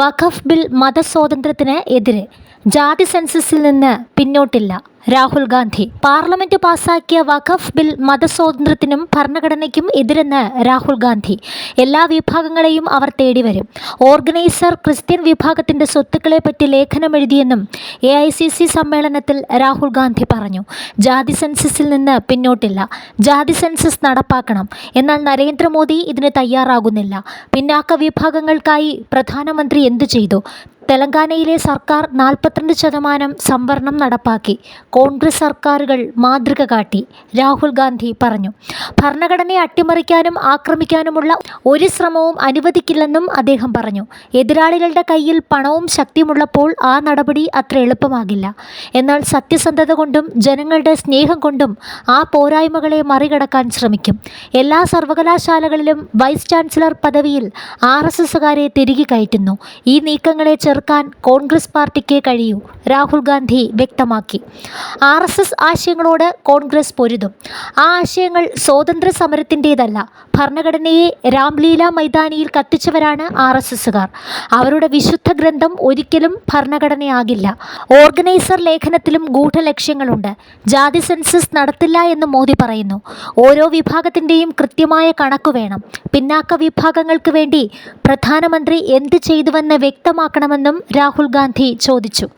വഖഫ് bill മതസ്വാതന്ത്ര്യത്തിന് എതിരെ. ജാതി സെൻസസിൽ നിന്ന് പിന്നോട്ടില്ല. രാഹുൽ ഗാന്ധി. പാർലമെന്റ് പാസാക്കിയ വഖഫ് ബിൽ മതസ്വാതന്ത്ര്യത്തിനും ഭരണഘടനയ്ക്കും എതിരെന്ന് രാഹുൽ ഗാന്ധി. എല്ലാ വിഭാഗങ്ങളെയും അവർ തേടിവരും. ഓർഗനൈസർ ക്രിസ്ത്യൻ വിഭാഗത്തിന്റെ സ്വത്തുക്കളെപ്പറ്റി ലേഖനമെഴുതിയെന്നും എ ഐ സി സി സമ്മേളനത്തിൽ രാഹുൽ ഗാന്ധി പറഞ്ഞു. ജാതി സെൻസസിൽ നിന്ന് പിന്നോട്ടില്ല. ജാതി സെൻസസ് നടപ്പാക്കണം. എന്നാൽ നരേന്ദ്രമോദി ഇതിന് തയ്യാറാകുന്നില്ല. പിന്നാക്ക വിഭാഗങ്ങൾക്കായി പ്രധാനമന്ത്രി എന്തു ചെയ്തു? തെലങ്കാനയിലെ സർക്കാർ നാൽപ്പത്തിരണ്ട് ശതമാനം സംവരണം നടപ്പാക്കി. കോൺഗ്രസ് സർക്കാരുകൾ മാതൃക കാട്ടി രാഹുൽ ഗാന്ധി പറഞ്ഞു. ഭരണഘടനയെ അട്ടിമറിക്കാനും ആക്രമിക്കാനുമുള്ള ഒരു ശ്രമവും അനുവദിക്കില്ലെന്നും അദ്ദേഹം പറഞ്ഞു. എതിരാളികളുടെ കയ്യിൽ പണവും ശക്തിയുമുള്ളപ്പോൾ ആ നടപടി അത്ര എളുപ്പമാകില്ല. എന്നാൽ സത്യസന്ധത കൊണ്ടും ജനങ്ങളുടെ സ്നേഹം കൊണ്ടും ആ പോരായ്മകളെ മറികടക്കാൻ ശ്രമിക്കും. എല്ലാ സർവകലാശാലകളിലും വൈസ് ചാൻസലർ പദവിയിൽ ആർ എസ് എസുകാരെ തിരികെ കയറ്റുന്നു. ഈ നീക്കങ്ങളെ ചെറുക്കാൻ കോൺഗ്രസ് പാർട്ടിക്ക് കഴിയൂ രാഹുൽ ഗാന്ധി വ്യക്തമാക്കി. ആർ എസ് എസ് ആശയങ്ങളോട് കോൺഗ്രസ് പൊരുതും. ആ ആശയങ്ങൾ സ്വാതന്ത്ര്യ സമരത്തിന്റേതല്ല ഭരണഘടനയെ രാംലീല മൈതാനിയിൽ കത്തിച്ചവരാണ് ആർ എസ് എസുകാർ അവരുടെ വിശുദ്ധ ഗ്രന്ഥം ഒരിക്കലും ഭരണഘടനയാകില്ല. ഓർഗനൈസർ ലേഖനത്തിലും ഗൂഢലക്ഷ്യങ്ങളുണ്ട്. ജാതി സെൻസസ് നടത്തില്ല എന്ന് മോദി പറയുന്നു. ഓരോ വിഭാഗത്തിന്റെയും കൃത്യമായ കണക്ക് വേണം. പിന്നാക്ക വിഭാഗങ്ങൾക്ക് വേണ്ടി പ്രധാനമന്ത്രി എന്ത് ചെയ്തുവെന്ന് വ്യക്തമാക്കണമെന്നും രാഹുൽ ഗാന്ധി ചോദിച്ചു.